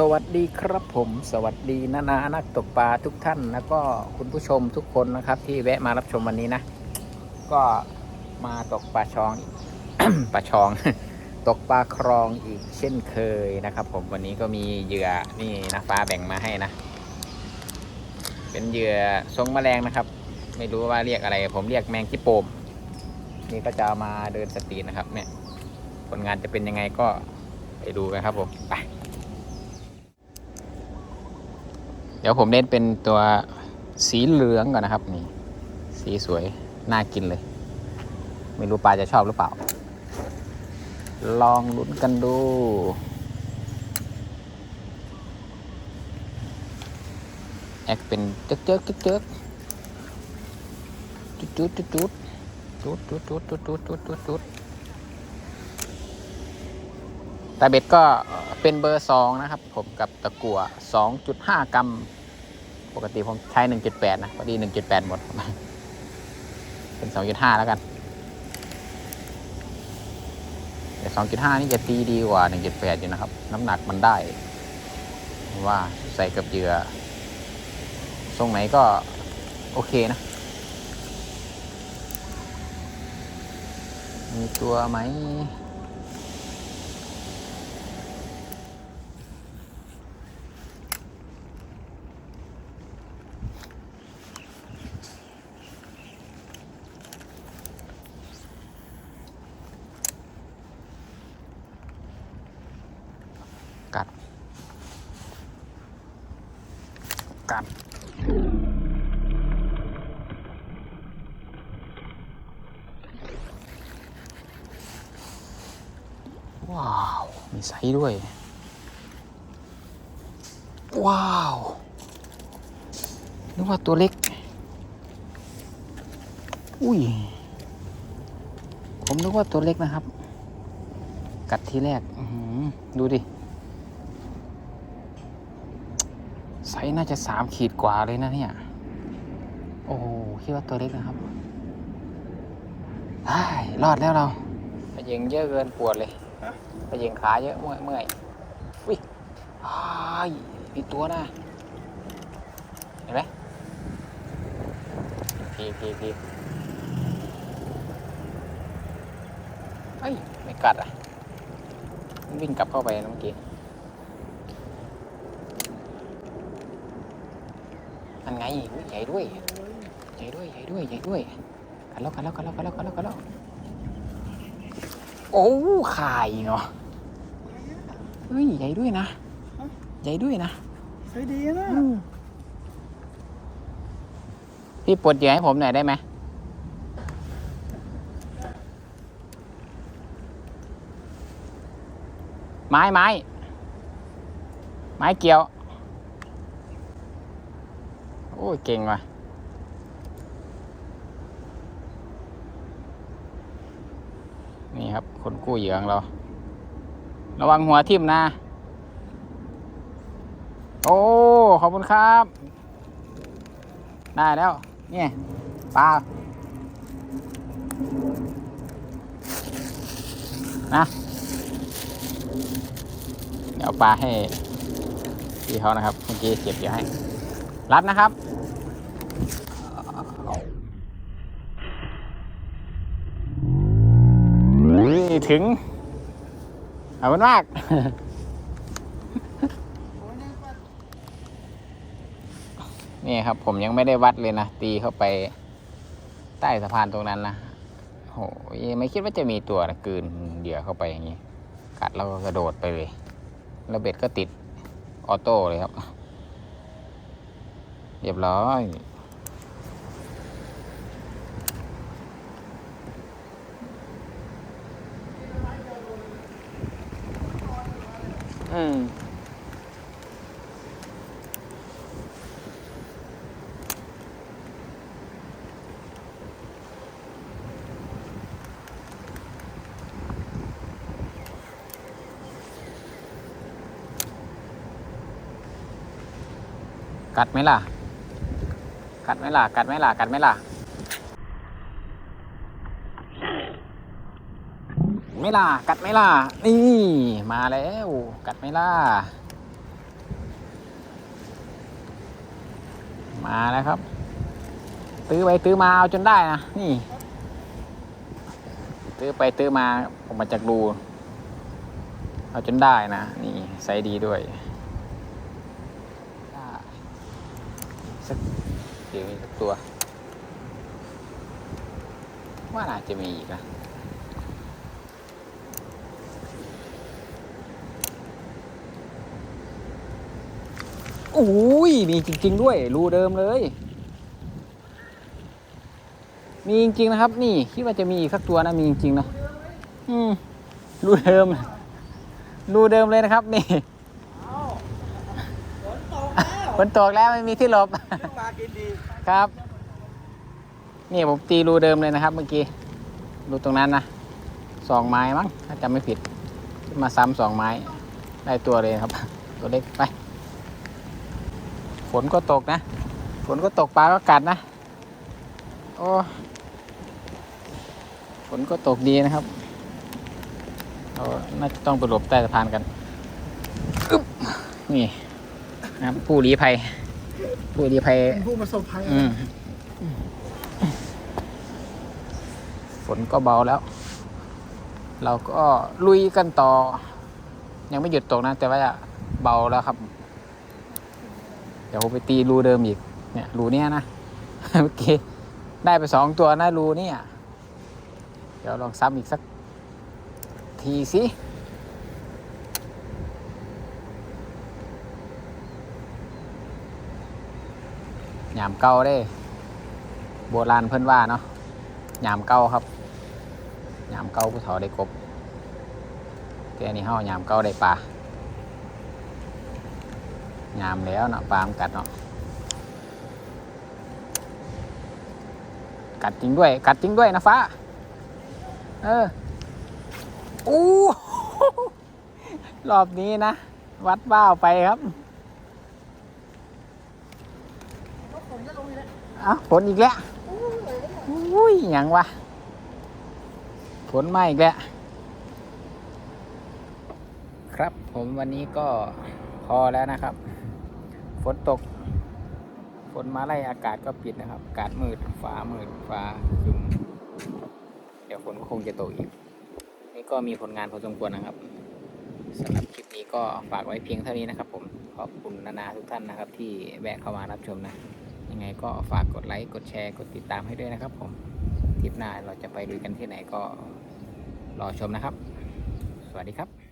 สวัสดีครับผม สวัสดีนานานักตกปลาทุกท่าน แล้วก็คุณผู้ชมทุกคนนะครับ ที่แวะมารับชมวันนี้นะ ก็มาตกปลาชองปลาชอง ตกปลาครองอีกเช่นเคยนะครับ ผมวันนี้ก็มีเหยื่อนี่นะฟ้าแบ่งมาให้นะ เป็นเหยื่อทรงแมลงนะครับ ไม่รู้ว่าเรียกอะไร ผมเรียกแมงจิโปม นี่ก็จะามาเดินสตรีนนะครับ เนี่ย ผลงานจะเป็นยังไงก็ไปดูกันครับผมไป เดี๋ยวผมเล่นเป็นตัวสีเหลืองก่อนนะครับนี่สีสวย น่ากินเลย ไม่รู้ปลาจะชอบหรือเปล่า ลองลุ้นกันดู แอคเป็นเจ๊กเจ๊กเจ๊กเจ๊กจุดจุดจุดจุดจุดจุดจุดจุดจุดจุดจุดจุดตาเบ็ดก็เป็นเบอร์สองนะครับ ผมกับตะกั่ว2.5 กรัม ปกติผมใช้ 1.8 นะพอดี 1.8 หมด เป็น 2.5 แล้วกันแต่2.5 นี่จะตีดีกว่า 1.8 อยู่นะครับ น้ำหนักมันได้ ว่าใส่กับเหยื่อทรงไหนก็โอเคนะ มีตัวไหม กัด กัด ว้าว มีไซด้วย ว้าว นึกว่าตัวเล็ก อุ้ย ผมนึกว่าตัวเล็กนะครับ กัดทีแรก ดูดิ ไซส์น่าจะสามขีดกว่าเลยนะเนี่ย โอ้คิดว่าตัวเล็กนะครับไอ้รอดแล้วเราไปยิงเยอะเกินปวดเลยไปยิงขาเยอะเมื่อยเมื่อยอุ้ยอ้มีตัวนะเห็นไหมพีพีพีเฮ้ย ไม่กัดอะ วิ่งกลับเข้าไปนะเมื่อกี้ อั นไงอุ๊ยใหญ่ด้วยใหญ่ด้วยใหญ่ด้วยใหญ่ด้วยกันแล้วกันแล้วกันแล้วกันแล้วกันแล้วกันแล้วโอ้ขายเนาะเฮ้ยใหญ่ด้วยนะใหญ่ด้วยนะใช้ดีนะอืมพี่ปลดเหยื่อให้ผมหน่อยได้ไหมไม้ไม้ไม้เกี่ยวโอ้ยเก่งว่ะนี่ครับ คนกู้เหยื่อของเรา ระวังหัวทิ่มนะ โอ้ ขอบคุณครับ ได้แล้ว เนี่ยปลานะ เดี๋ยวเอาปลาให้พี่เขานะครับ เมื่อกี้เก็บอยู่ให้ รับนะครับถึงขอบคุณมากนี่ครับ ผมยังไม่ได้วัดเลยนะ ตีเข้าไปใต้สะพานตรงนั้นนะโอ้ยไม่คิดว่าจะมีตัวนะกืนเหยื่อเข้าไปอย่างนี้ กัดแล้วก็กระโดดไปเลย แล้วเบ็ดก็ติดออโต้เลยครับ เรียบร้อยอืมกัดไหมล่ะ กัดไม่ล่ะ กัดไม่ล่ะ กัดไม่ล่ะ ไม่ล่ะ กัดไม่ล่ะ นี่ มาแล้ว กัดไม่ล่ะ มาแล้วครับ ตื้อไปตื้อมาเอาจนได้นะ นี่ ตื้อไปตื้อมาออกมาจากดูเอาจนได้นะ นี่ไซดีด้วยสัก เดี๋ยวมีสักตัว ว่าน่าจะมีอีกนะอุ้ยมีจริง ๆ ด้วย รูเดิมเลย มีจริง ๆ นะครับ นี่คิดว่าจะมีอีกสักตัวนะ มีจริง ๆ นะ อืมรูเดิม รูเดิมเลยนะครับ นี่ ฝนตกแล้วฝนตกแล้วไม่มีที่หลบขึ้นมากินดีครับ นี่ผมตีรูเดิมเลยนะครับ เมื่อกี้รูตรงนั้นนะสองไม้มั้งถ้าจำไม่ผิดขึ้นมาซ้ำสองไม้ ได้ตัวเลยครับ ตัวเล็กไป ฝนก็ตกนะ ฝนก็ตกปลาก็กัดนะ โอ้ฝนก็ตกดีนะครับเราน่าจะต้องไปหลบใต้สะพานกันอึ๊บนี่ นะครับผู้ลี้ภัย ผู้ลี้ภัยเป็นผู้ประสบภัยอืมฝนก็เบาแล้ว เราก็ลุยกันต่อ ยังไม่หยุดตกนะ แต่ว่าเบาแล้วครับ เดี๋ยวผมไปตีรูเดิมอีก เนี่ย รูเนี้ยนะเมื่อกี้ได้ไปสองตัวนะรูเนี่ย เดี๋ยวลองซ้ำอีกสักทีสิ หยามเก่าเด้ โบราณเพิ่นว่าเนาะหยามเก่าครับหยามเก่าผู้เฒ่าได้กบแต่อันนี้เฮายามเก่าได้ปลาหยามแล้วเนาะปลามันกัดเนาะกัดจริงด้วย กัดจริงด้วยนะฟ้า เอออู้รอบนี้นะ วัดบ้าวไปครับ ฝนจะลง อ้าฝนอีกแล้วอุ้ยยังวะฝนมาอีกแล้ว ครับผมวันนี้ก็พอแล้วนะครับ ฝนตก ฝนมาไล่อากาศก็ปิดนะครับ อากาศมืดฟ้ามืดฟ้าครึมเดี๋ยวฝนก็คงจะตกอีก นี่ก็มีผลงานพอสมควรนะครับสำหรับคลิปนี้ก็ฝากไว้เพียงเท่านี้นะครับผม ขอบคุณนานาทุกท่านนะครับ ที่แวะเข้ามารับชมนะ ยังไงก็ฝากกดไลค์กดแชร์กดติดตามให้ด้วยนะครับ ผมทริปหน้าเราจะไปดูกันที่ไหนก็รอชมนะครับ สวัสดีครับ